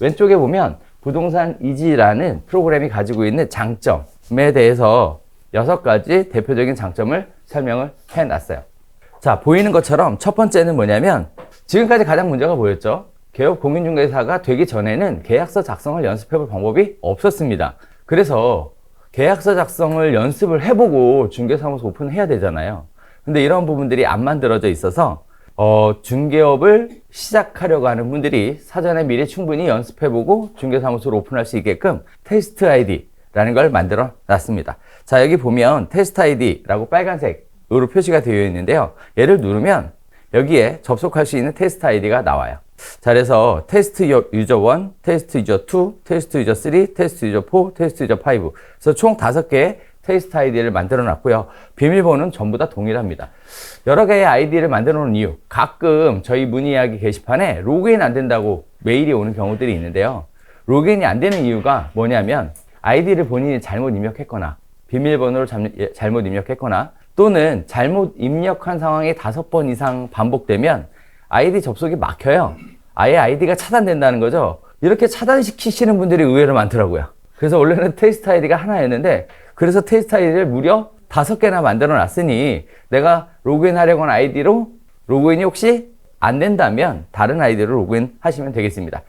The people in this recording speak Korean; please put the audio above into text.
왼쪽에 보면 부동산 이지라는 프로그램이 가지고 있는 장점에 대해서 여섯 가지 대표적인 장점을 설명을 해 놨어요. 자, 보이는 것처럼 첫 번째는 뭐냐면 지금까지 가장 문제가 보였죠. 개업 공인중개사가 되기 전에는 계약서 작성을 연습해 볼 방법이 없었습니다. 그래서 계약서 작성을 연습을 해보고 중개사무소 오픈해야 되잖아요. 근데 이런 부분들이 안 만들어져 있어서 어, 중개업을 시작하려고 하는 분들이 사전에 미리 충분히 연습해보고 중개사무소를 오픈할 수 있게끔 테스트 아이디라는 걸 만들어 놨습니다. 자, 여기 보면 테스트 아이디라고 빨간색으로 표시가 되어 있는데요. 얘를 누르면 여기에 접속할 수 있는 테스트 아이디가 나와요. 자, 그래서 테스트 유- 유저 1, 테스트 유저 2, 테스트 유저 3, 테스트 유저 4, 테스트 유저 5. 그래서 총 다섯 개의 테스트 아이디를 만들어 놨고요. 비밀번호는 전부 다 동일합니다. 여러 개의 아이디를 만들어 놓은 이유. 가끔 저희 문의하기 게시판에 로그인 안 된다고 메일이 오는 경우들이 있는데요. 로그인이 안 되는 이유가 뭐냐면 아이디를 본인이 잘못 입력했거나 비밀번호를 잠- 예, 잘못 입력했거나 또는 잘못 입력한 상황이 다섯 번 이상 반복되면 아이디 접속이 막혀요. 아예 아이디가 차단된다는 거죠. 이렇게 차단시키시는 분들이 의외로 많더라고요. 그래서 원래는 테스트 아이디가 하나였는데 그래서 테스트 아이디를 무려 다섯 개나 만들어 놨으니 내가 로그인 하려고 하는 아이디로 로그인이 혹시 안 된다면 다른 아이디로 로그인 하시면 되겠습니다.